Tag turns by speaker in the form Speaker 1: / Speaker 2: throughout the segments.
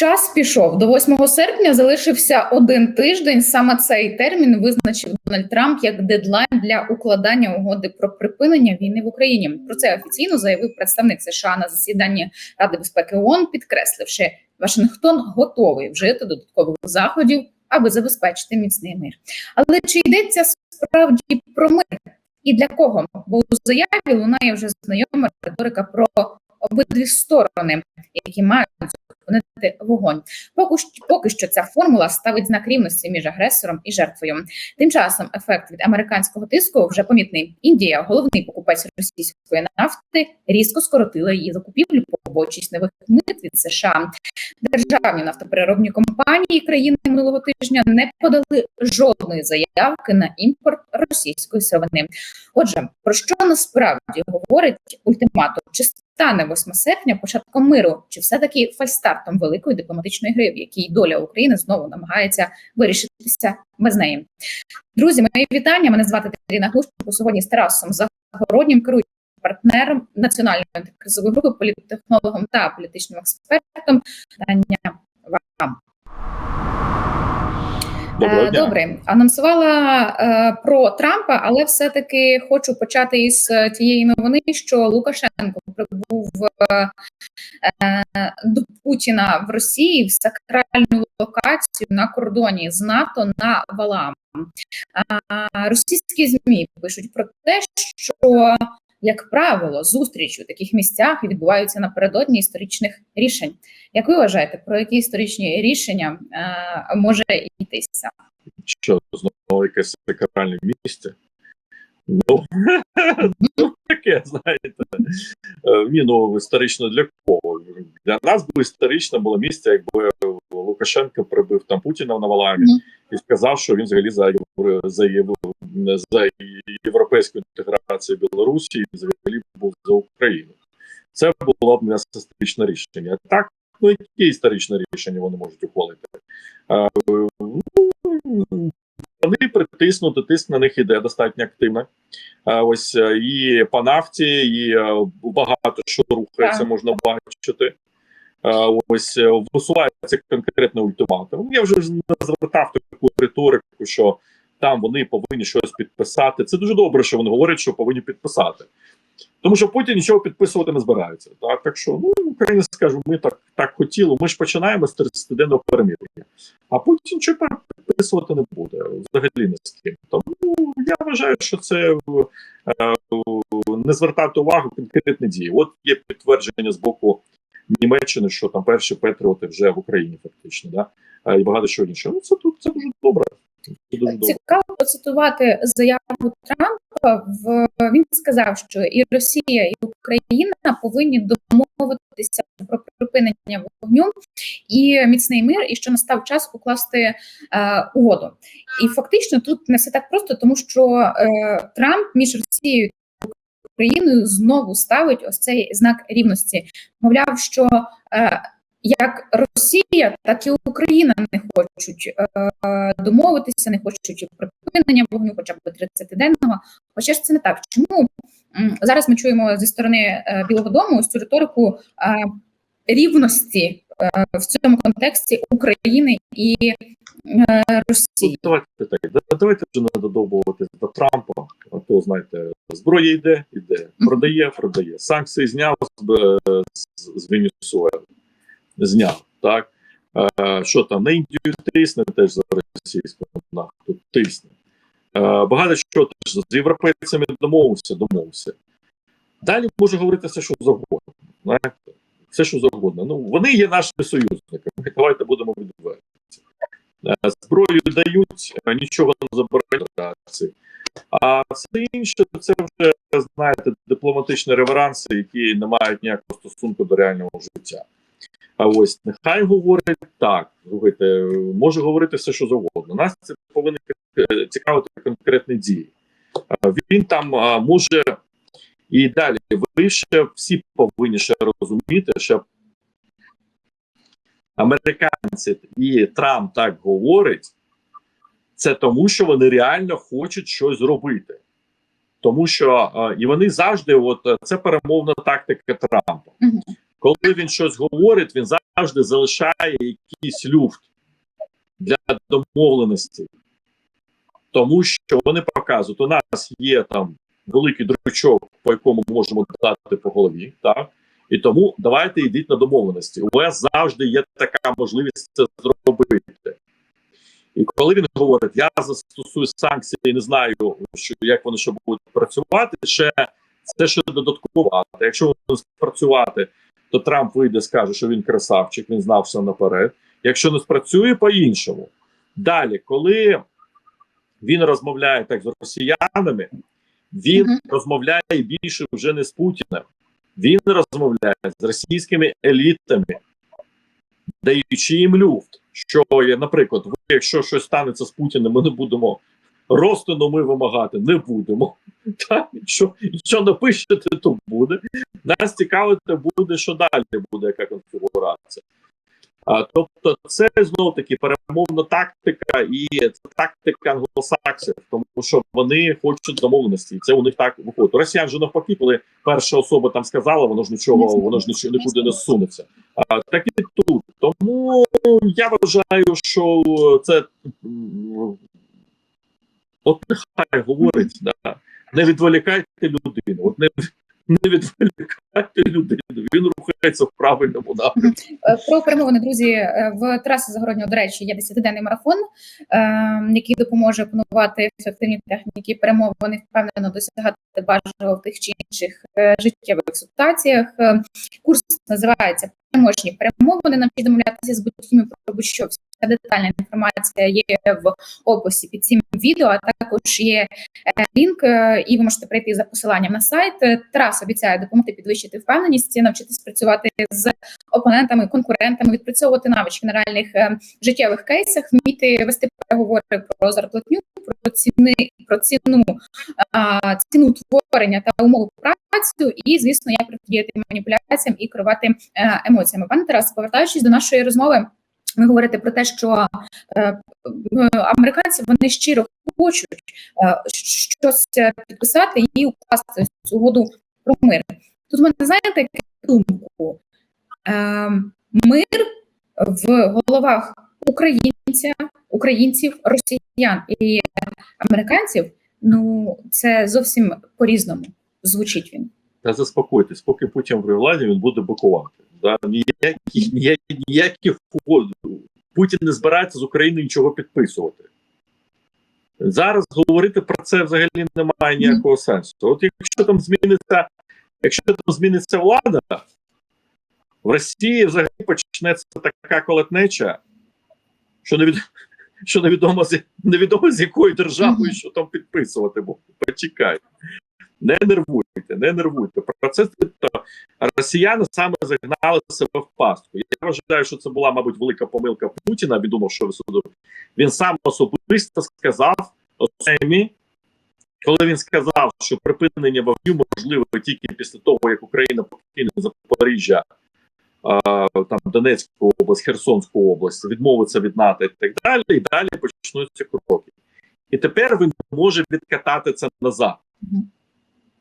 Speaker 1: Час пішов до 8 серпня. Залишився один тиждень. Саме цей термін визначив Дональд Трамп як дедлайн для укладання угоди про припинення війни в Україні. Про це офіційно заявив представник США на засіданні Ради безпеки ООН, підкресливши, Вашингтон готовий вжити додаткових заходів, аби забезпечити міцний мир. Але чи йдеться справді про мир? І для кого? Бо у заяві лунає вже знайома риторика про обидві сторони, які мають зупинити вогонь. Поки поки що ця формула ставить знак рівності між агресором і жертвою. Тим часом ефект від американського тиску вже помітний. Індія, головний покупець російської нафти, різко скоротила її закупівлю, побочись нових мит від США. Державні нафтопереробні компанії країни минулого тижня не подали жодної заявки на імпорт російської сировини. Отже, про що насправді говорить ультиматум? Чи стане 8 серпня початком миру, чи все таки фальстартом великої дипломатичної гри, в якій доля України знову намагається вирішитися без неї? Друзі, мої вітання. Мене звати Таріна Глушко. Сьогодні з Тарасом Загороднім керуючим партнером національної антикризової групи, політтехнологом та політичним експертом. Питання вам.
Speaker 2: Доброго
Speaker 1: Е. Добре, анонсувала е, про Трампа, але все-таки хочу почати із е, тієї новини, що Лукашенко прибув е, до Путіна в Росії в сакральну локацію на кордоні з НАТО на Валам. Російські змі пишуть про те, що як правило, зустрічі у таких місцях відбуваються напередодні історичних рішень. Як ви вважаєте, про які історичні рішення е, може йтися?
Speaker 2: Що знову якесь сакральне місце? Ну, ну таке, знаєте. Е, Ні, ну історично для кого? Для нас би історично було місце, якби Лукашенко прибив там Путіна на Валамі і сказав, що він взагалі за, за, за європейську інтеграцію Білорусі і взагалі був за Україну. Це було б не історичне рішення. Так, ну які історичне рішення вони можуть ухвалити? Е, ну, вони притиснути, тиск на них іде достатньо активно. А ось е, і по нафті, і е, багато що рухається,
Speaker 1: Так.
Speaker 2: можна бачити. А, Ось е, висувається конкретний ультиматум. Я вже звертав таку риторику, що там вони повинні щось підписати. Це дуже добре, що вони говорять, що повинні підписати. Тому що Путін нічого підписувати не збирається. Так, так що ну Україна скаже, ми так так хотіли. Ми ж починаємо з 30-денного перемир'я, а Путін нічого підписувати не буде взагалі не з ким. Тому я вважаю, що це е, не звертати увагу конкретні дії. От є підтвердження з боку Німеччини, що там перші Петріоти вже в Україні, фактично, да Е, і багато чого іншого. Ну це тут це дуже добре.
Speaker 1: Цікаво процитувати заяву Трампа. В він сказав, що і Росія, і Україна повинні домовитися про припинення вогню і міцний мир, і що настав час укласти е, угоду. І фактично тут не все так просто, тому що е, Трамп між Росією Україною знову ставить ось цей знак рівності. Мовляв, що е, як Росія, так і Україна не хочуть е, домовитися, не хочуть припинення вогню, хоча б 30-денного. Хоча ж це не так. Чому зараз ми чуємо зі сторони е, Білого Дому ось цю риторику рівності в цьому контексті України і е, Росії?
Speaker 2: Ну, Давайте так. Давайте вже не додовбуватись до Трампа. А то знаєте, зброя йде, йде, продає, продає. Санкції зняв з, е, з, Венесуели. Зняв. Так. Е, що там на Індію тисне теж за російську нафту тисне. Е, багато що теж з європейцями домовився, домовився. Далі може говорити все, що завгодно. Все, що завгодно. Ну, вони є нашими союзниками. Давайте будемо відверті. Е, Зброю дають, е, нічого не реакції. А все інше це вже знаєте дипломатичні реверанси, які не мають ніякого стосунку до реального життя. А ось нехай говорить так. Слухайте, може говорити все, що завгодно. Нас це повинні е, цікавити конкретні дії. Він там може і далі. Ви ще всі повинні ще розуміти, що американці і Трамп так говорить, це тому, що вони реально хочуть щось зробити. Тому що і вони завжди, от це перемовна тактика Трампа. Коли він щось говорить, він завжди залишає якийсь люфт для домовленості. Тому що вони показують, у нас є там великий дрючок, по якому можемо дати по голові, так? І тому давайте йдіть на домовленості. У вас завжди є така можливість це зробити. І коли він говорить, я застосую санкції, не знаю, що як вони ще будуть працювати, ще це ще додатково. Якщо вони спрацювати, то Трамп вийде, скаже, що він красавчик, він знав все наперед. Якщо не спрацює, по-іншому. Далі, коли він розмовляє так з росіянами, він
Speaker 1: Мгм.
Speaker 2: розмовляє більше вже не з Путіним. Він розмовляє з російськими елітами, даючи їм люфт. Що є, наприклад, ви, якщо щось станеться з Путіним, ми не будемо розтину ми вимагати, не будемо. Так, що, що напишете, то буде. Нас цікавити буде, що далі буде, яка конфігурація. А, тобто, це знов таки перемовна тактика, і це тактика англосаксів, тому що вони хочуть домовленості, і це у них так виходить. У Росіян же навпаки, коли перша особа там сказала, воно ж нічого, воно ж нічого нікуди не сунеться. А, так і тут. Тому я вважаю, що це от нехай говорить, да. не відволікайте людину. От не, не відволікати людину. Він рухається в правильному напрямку.
Speaker 1: Е, Про перемовини, друзі, е, в Тараса Загороднього, до речі, є 10-денний марафон, е, який допоможе опанувати ефективні техніки перемовини, впевнено досягати бажаного в тих чи інших е, життєвих ситуаціях. Е, Курс називається переможні перемовини. Нам домовлятися з будь-ким про будь-що. Вся детальна інформація є в описі під цим відео. А також є е, лінк, е, і ви можете прийти за посиланням на сайт. Тарас обіцяє допомогти підвищити впевненість, навчитись працювати з опонентами, конкурентами, відпрацьовувати навички на реальних е, життєвих кейсах, вміти вести переговори про зарплатню, про ціни, про ціну, ціну творення та умови працю, і звісно, як протидіяти маніпуляціям і керувати е, емоціями. Пане Тарас, повертаючись до нашої розмови. Ви говорите про те, що е, американці вони щиро хочуть е, щось е, підписати і укласти цю угоду про мир. Тут мене знаєте думку. Е, мир в головах українця, українців, росіян і американців. Ну це зовсім по-різному звучить він.
Speaker 2: Та заспокойтесь, поки Путін при владі, він буде бокувати. Да? Ніяких, ніяких, ніяких. Путін не збирається з України нічого підписувати. Зараз говорити про це взагалі немає ніякого сенсу. От якщо там зміниться, якщо там зміниться влада, в Росії взагалі почнеться така колотнеча, що невід... що невідомо з невідомо з якою державою, що там підписувати буде. Почекайте. Не нервуйте, не нервуйте. Про це то росіяни саме загнали себе в пастку. Я вважаю, що це була, мабуть, велика помилка Путіна. Він думав, що він сам особисто сказав Осемі, коли він сказав, що припинення вогню можливо тільки після того, як Україна покине Запоріжжя, там Донецьку область, Херсонську область, відмовиться від НАТО і так далі, і далі почнуться кроки. І тепер він може відкатати це назад.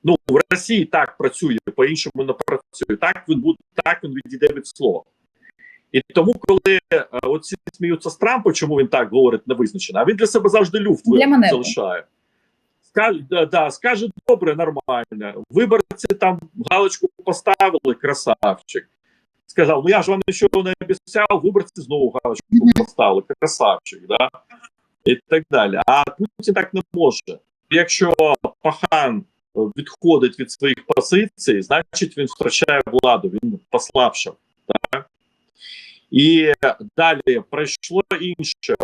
Speaker 2: Ну в Росії так працює, по-іншому не працює. Так він буде, так він відійде від слова. І тому, коли е, оці сміються з Трампа, чому він так говорить невизначено, а він для себе завжди люфт залишає. Скаже, да, да, скаже добре, нормально. Виборці там галочку поставили, красавчик. Сказав: ну я ж вам нічого не обіцяв, виборці знову галочку поставили, красавчик, да? і так далі. А Путін так не може. Якщо пахан відходить від своїх позицій, значить він втрачає владу, він послабшав. Так? І далі пройшло інше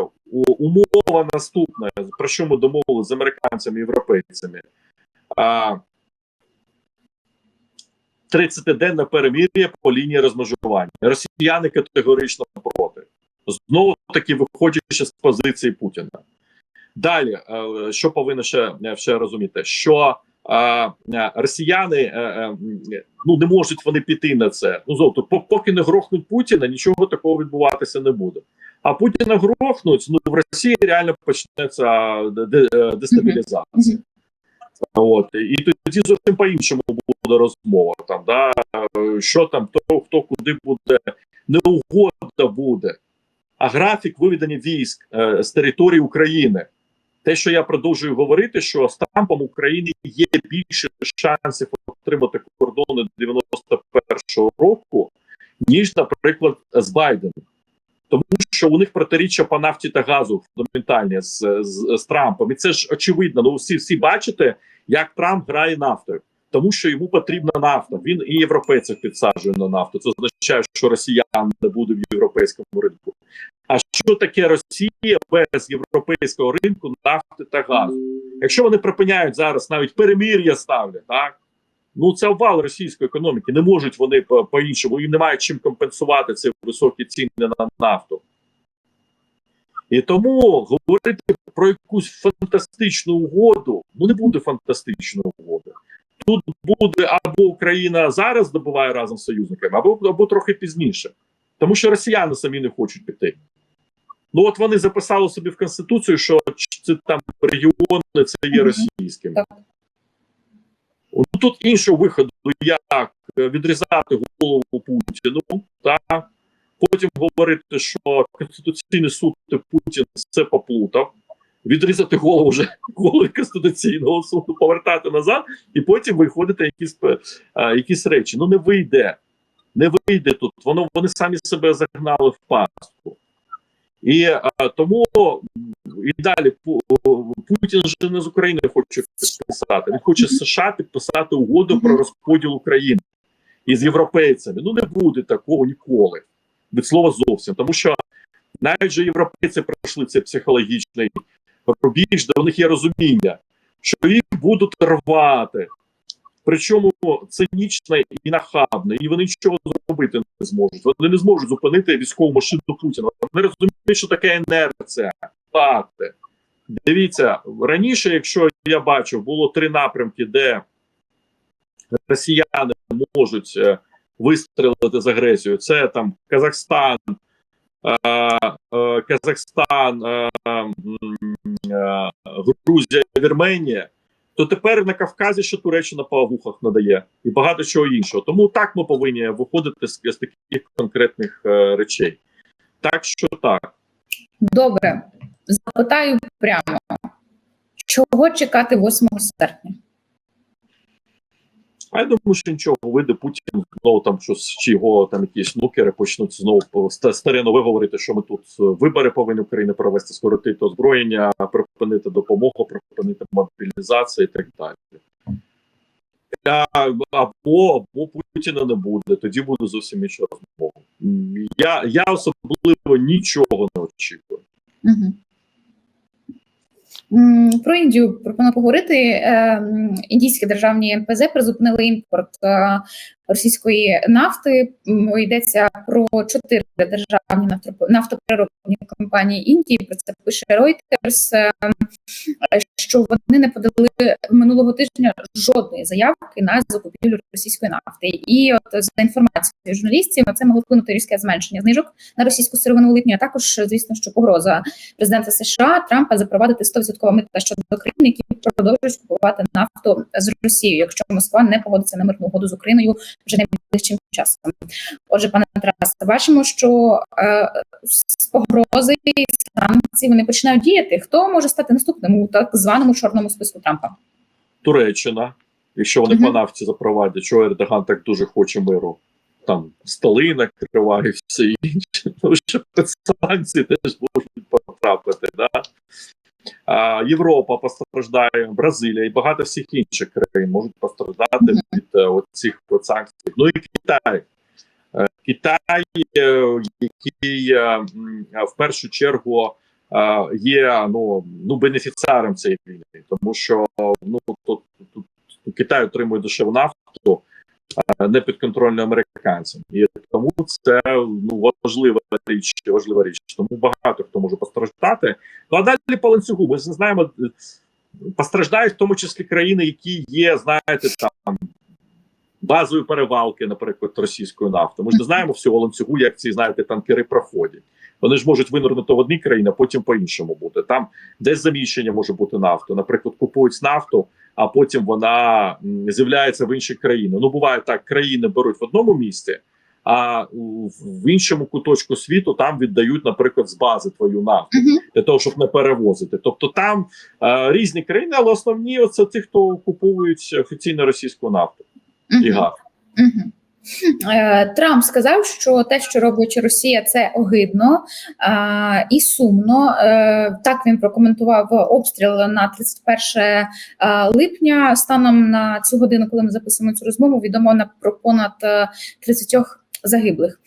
Speaker 2: умова наступна, про що ми домовилися з американцями і європейцями. 30-денне перемір'я по лінії розмежування. Росіяни категорично проти. Знову таки виходячи з позиції Путіна. Далі, е, що повинно ще, е, ще розуміти, що е, е, росіяни е, е, ну не можуть вони піти на це. Ну зовто, поки не грохнуть Путіна, нічого такого відбуватися не буде. А Путіна грохнуть, ну в Росії реально почнеться де- де- е, дестабілізація. От і тоді зовсім по-іншому буде розмова. Там да е, що там, хто, хто куди буде, не угода буде, а графік виведення військ е, з території України. Те, що я продовжую говорити, що з Трампом України є більше шансів отримати кордони 91-го року, ніж, наприклад, з Байденом. Тому що у них протиріччя по нафті та газу фундаментальні з, з, з Трампом. І це ж очевидно. Ну всі всі бачите, як Трамп грає нафтою, тому що йому потрібна нафта. Він і європейців підсаджує на нафту. Це означає, що росіян не буде в європейському ринку. А що таке Росія без європейського ринку нафти та газу? Якщо вони припиняють зараз навіть перемір'я ставлять, так ну це обвал російської економіки. Не можуть вони по- по-іншому, їм немає чим компенсувати ці високі ціни на нафту. І тому говорити про якусь фантастичну угоду, ну не буде фантастичної угоди. Тут буде або Україна зараз добуває разом з союзниками, або, або трохи пізніше. Тому що росіяни самі не хочуть піти. Ну от вони записали собі в Конституцію, що це там регіони це є
Speaker 1: Мгм.
Speaker 2: російськими. Ну тут іншого виходу, як е, відрізати голову Путіну, так потім говорити, що Конституційний суд Путін це поплутав, відрізати голову вже голови Конституційного суду, повертати назад, і потім виходити якісь, якісь речі. Ну не вийде. Не вийде тут. Воно вони самі себе загнали в пастку. І а, тому і далі Пу- Путін же не з України хоче підписати. Він хоче з США підписати угоду про розподіл України із європейцями. Ну не буде такого ніколи. Від слова зовсім. Тому що навіть же європейці пройшли цей психологічний рубіж, де у них є розуміння, що їх будуть рвати. Причому цинічно і нахабно, і вони нічого зробити не зможуть. Вони не зможуть зупинити військову машину Путіна. Вони розуміють, що таке інерція. Факти. Дивіться, раніше, якщо я бачив, було три напрямки, де росіяни можуть е, вистрілити з агресією. Це там Казахстан, е, е, Казахстан, Грузія, Вірменія. То тепер на Кавказі ще Туреччина по вухах надає і багато чого іншого. Тому так ми повинні виходити з, з таких конкретних е, речей. Так що так.
Speaker 1: Добре, запитаю прямо, чого чекати 8 серпня?
Speaker 2: А я думаю, що нічого вийде Путін знову там щось чи його там якісь нукери почнуть знову по- ста- старе нове говорити, що ми тут е, вибори повинні Україна провести, скоротити озброєння, припинити допомогу, припинити мобілізацію і так далі. А, або, або Путіна не буде, тоді буде зовсім інша розмова. Я, я особливо нічого не очікую.
Speaker 1: Угу. Про Індію пропоную поговорити. Е, Індійські державні НПЗ призупинили імпорт е, російської нафти. Йдеться про чотири державні нафтоп- нафтопереробні компанії Індії. Про це пише Reuters, е, що вони не подали минулого тижня жодної заявки на закупівлю російської нафти. І от за інформацією журналістів, на це могло вплинути різке зменшення знижок на російську сировину у липні. А також, звісно, що погроза президента США Трампа запровадити 100% мита щодо країн, які продовжують купувати нафту з Росією, якщо Москва не погодиться на мирну угоду з Україною вже найближчим часом. Отже, пане Тарасе, бачимо, що е, з погрози і санкцій вони починають діяти. Хто може стати наступним у так званому чорному списку Трампа?
Speaker 2: Туреччина, якщо вони
Speaker 1: Мгм.
Speaker 2: по нафті запровадять, що Ердоган так дуже хоче миру, там столи накриває і все інше. Тому що під санкції теж можуть потрапити. Да? А, Європа постраждає, Бразилія і багато всіх інших країн можуть постраждати від е, цих санкцій. Ну і Китай. Е, Китай, е, який в першу чергу є ну, ну бенефіціаром цієї війни, тому що ну тут, тут, тут Китай отримує дешеву нафту, не підконтрольно американцям, і тому це ну важлива річ, важлива річ. Тому багато хто може постраждати. Ну а далі по ланцюгу. Ми знаємо, е, постраждають в тому числі країни, які є, знаєте, там. Базові перевалки, наприклад, російської нафти. Ми ж не знаємо всього ланцюгу, як ці знаєте танкери проходять. Вони ж можуть винурнути в одній країні, а потім по іншому бути. Там десь заміщення може бути нафту. Наприклад, купують нафту а потім вона з'являється в іншій країні. Ну буває так, країни беруть в одному місці, а в іншому куточку світу там віддають, наприклад, з бази твою нафту для того, щоб не перевозити. Тобто там е, різні країни, але основні це ті, хто купують офіційно російську нафту і газ.
Speaker 1: Е, Трамп сказав, що те, що робить Росія, це огидно і сумно. Е, Так він прокоментував обстріл на 31 е, липня. Станом на цю годину, коли ми записуємо цю розмову, відомо на про понад е, 30 загиблих.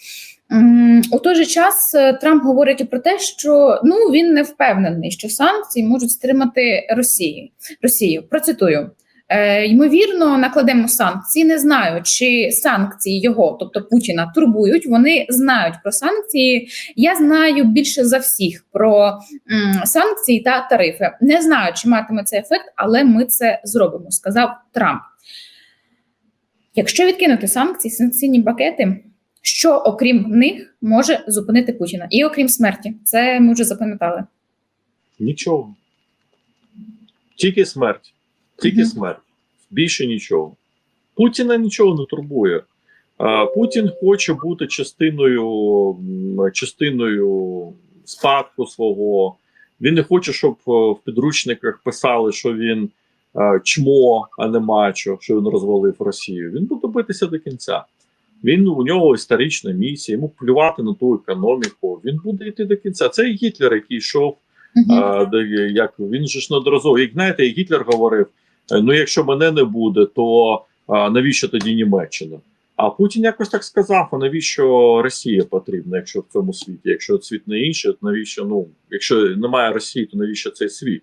Speaker 1: У той же час Трамп говорить і про те, що ну він не впевнений, що санкції можуть стримати Росії. Росію. Процитую. Е, ймовірно, накладемо санкції. Не знаю, чи санкції його, тобто Путіна, турбують. Вони знають про санкції. Я знаю більше за всіх про м, санкції та тарифи. Не знаю, чи матиме це ефект, але ми це зробимо, сказав Трамп. Якщо відкинути санкції, санкційні пакети, що окрім них може зупинити Путіна, і окрім смерті, це ми вже запам'ятали.
Speaker 2: Нічого. Тільки смерть. Тільки смерть. Більше нічого. Путіна нічого не турбує. Путін хоче бути частиною, частиною спадку свого. Він не хоче, щоб е, в підручниках писали, що він е, чмо, а не мачо, що він розвалив Росію. Він буде битися до кінця. Він у нього історична місія, йому плювати на ту економіку. Він буде йти до кінця. Це і Гітлер, який йшов
Speaker 1: Мгм.
Speaker 2: а, де, як він же ж неодноразово, як знаєте, Гітлер говорив: ну якщо мене не буде, то навіщо тоді Німеччина? А Путін якось так сказав: а навіщо Росія потрібна, якщо в цьому світі? Якщо світ не інший, то навіщо? Ну, якщо немає Росії, то навіщо цей світ?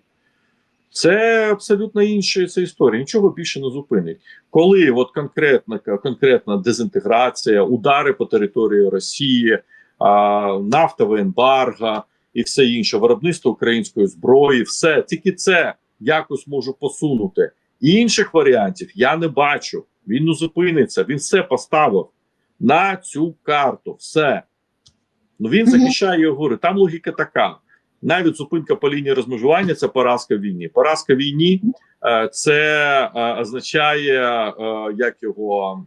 Speaker 2: Це абсолютно інша ця історія. Нічого більше не зупинить. Коли от конкретна, конкретна дезінтеграція, удари по території Росії, а, нафтове ембарго, і все інше, виробництво української зброї, все тільки це якось можу посунути. Інших варіантів я не бачу. Він не зупиниться, він все поставив на цю карту. Все. Ну він захищає його гори. Там логіка така. Навіть зупинка по лінії розмежування це поразка в війні. Поразка в війні е, це е, означає, е, як його.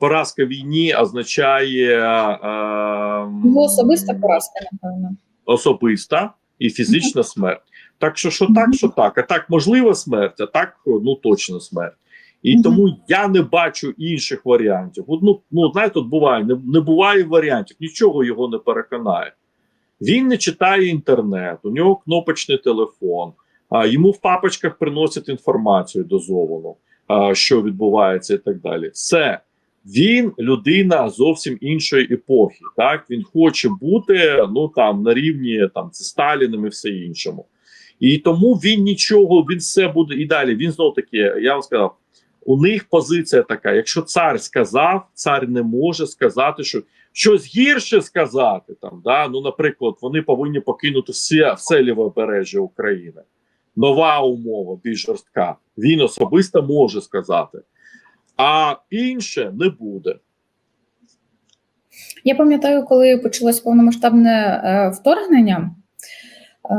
Speaker 2: Поразка в війні означає
Speaker 1: Його особиста поразка, напевно.
Speaker 2: особиста і фізична смерть. Так що, що так, що так. А так можлива смерть, а так ну точно смерть. І тому я не бачу інших варіантів. Ну, ну знаєте, тут буває, не, не буває варіантів, нічого його не переконає. Він не читає інтернет, у нього кнопочний телефон, а йому в папочках приносять інформацію дозовану, а, що відбувається, і так далі. Все. Він людина зовсім іншої епохи. Так він хоче бути ну там на рівні там з Сталіним і все іншому. І тому він нічого, він все буде і далі. Він знов таки, я вам сказав, у них позиція така: якщо цар сказав, цар не може сказати, що щось гірше сказати. Там да ну, наприклад, вони повинні покинути все, все лівобережжя України. Нова умова, більш жорстка. Він особисто може сказати, а інше не буде.
Speaker 1: Я пам'ятаю, коли почалось повномасштабне е, вторгнення, е,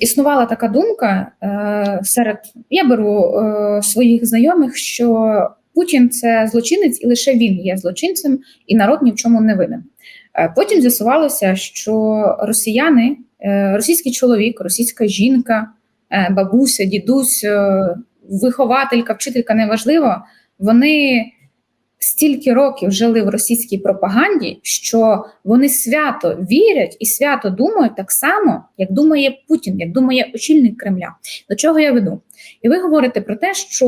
Speaker 1: існувала така думка е, серед я беру е, своїх знайомих, що Путін це злочинець, і лише він є злочинцем, і народ ні в чому не винен. Потім з'ясувалося, що росіяни, російський чоловік, російська жінка, бабуся, дідусь, вихователька, вчителька неважливо, вони стільки років жили в російській пропаганді, що вони свято вірять і свято думають так само, як думає Путін, як думає очільник Кремля. До чого я веду? І ви говорите про те, що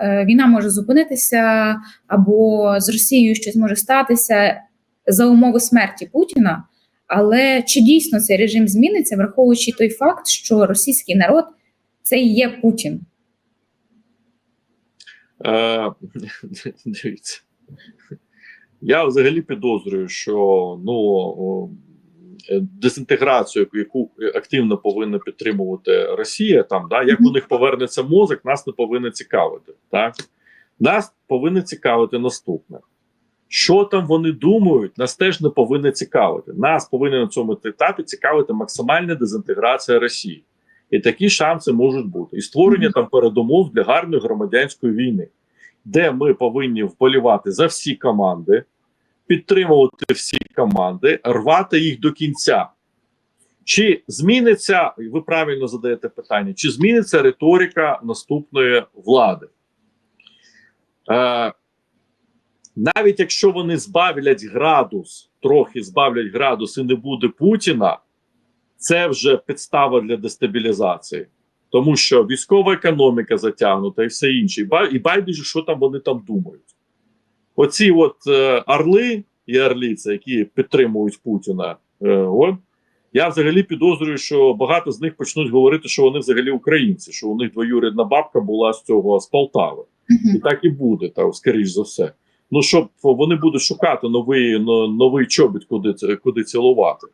Speaker 1: е, війна може зупинитися, або з Росією щось може статися за умови смерті Путіна. Але чи дійсно цей режим зміниться, враховуючи той факт, що російський народ це і є Путін?
Speaker 2: Е, дивіться. Я взагалі підозрюю, що ну е, дезінтеграцію, яку активно повинна підтримувати Росія, там да як у них повернеться мозок, нас не повинно цікавити. Так нас повинно цікавити наступне. Що там вони думають, нас теж не повинно цікавити. Нас повинна на цьому етапі цікавити максимальна дезінтеграція Росії. І такі шанси можуть бути. І створення там передумов для гарної громадянської війни, де ми повинні вболівати за всі команди, підтримувати всі команди, рвати їх до кінця. Чи зміниться, ви правильно задаєте питання, чи зміниться риторика наступної влади? Е, навіть якщо вони збавлять градус, трохи збавлять градус і не буде Путіна, це вже підстава для дестабілізації. Тому що військова економіка затягнута і все інше. І байдуже, що там вони там думають. Оці от е, орли і орліці, які підтримують Путіна, е, от, я взагалі підозрюю, що багато з них почнуть говорити, що вони взагалі українці, що у них двоюрідна бабка була з цього з Полтави. І так і буде, та скоріш за все. Ну щоб вони будуть шукати новий новий чобіт, куди куди цілувати.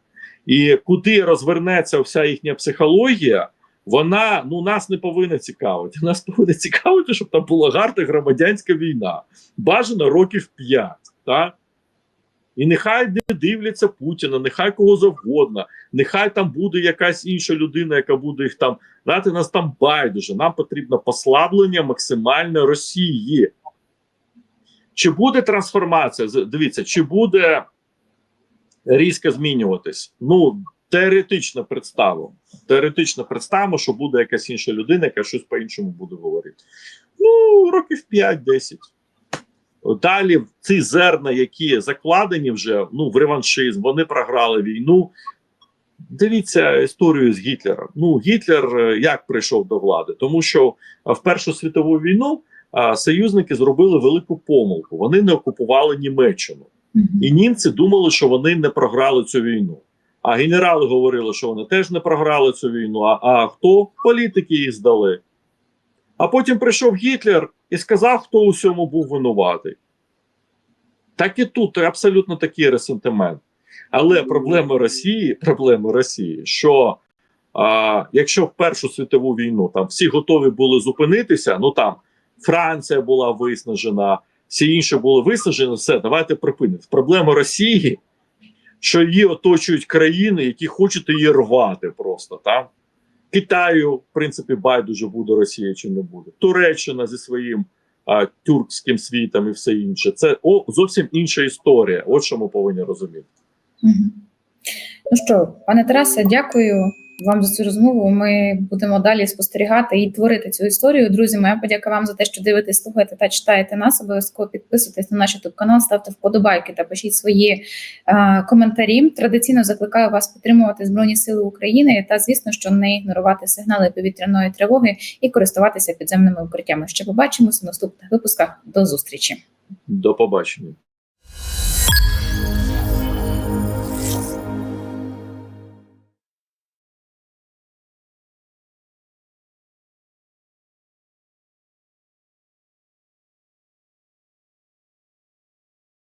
Speaker 2: І куди розвернеться вся їхня психологія, вона ну нас не повинна цікавити. Нас повинна цікавити, щоб там була гарна громадянська війна. Бажано років 5. Та? І нехай не дивляться Путіна, нехай кого завгодно, нехай там буде якась інша людина, яка буде їх там. Знаєте, нас там байдуже. Нам потрібно послаблення максимальне Росії. Чи буде трансформація? Дивіться, чи буде різко змінюватись? Ну, теоретично представимо. Теоретично представимо, що буде якась інша людина, яка щось по-іншому буде говорити. Ну, років 5-10. Далі ці зерна, які закладені вже ну, в реваншизм, вони програли війну. Дивіться історію з Гітлером. Ну, Гітлер е, як прийшов до влади? Тому що в Першу світову війну а, союзники зробили велику помилку. Вони не окупували Німеччину. І німці думали, що вони не програли цю війну. А генерали говорили, що вони теж не програли цю війну. А, а хто? Політики її здали. А потім прийшов Гітлер і сказав, хто у всьому був винуватий. Так і тут абсолютно такий ресентимент. Але проблема Росії, проблема Росії, що а, якщо в Першу світову війну там всі готові були зупинитися, ну там Франція була виснажена, всі інші були виснажені, все, давайте припинимо. Проблема Росії, що її оточують країни, які хочуть її рвати просто там. Китаю, в принципі, байдуже буде Росія чи не буде. Туреччина зі своїм а, тюркським світом і все інше. Це о, зовсім інша історія. От що ми повинні розуміти.
Speaker 1: Мгм. Ну що, пане Тарасе, дякую вам за цю розмову. Ми будемо далі спостерігати і творити цю історію. Друзі, моя подяка вам за те, що дивитесь, слухаєте та читаєте нас. Обов'язково підписуйтесь на наш youtube канал, ставте вподобайки та пишіть свої е, коментарі. Традиційно закликаю вас підтримувати Збройні Сили України та, звісно, що не ігнорувати сигнали повітряної тривоги і користуватися підземними укриттями. Ще побачимося в наступних випусках. До зустрічі.
Speaker 2: До побачення.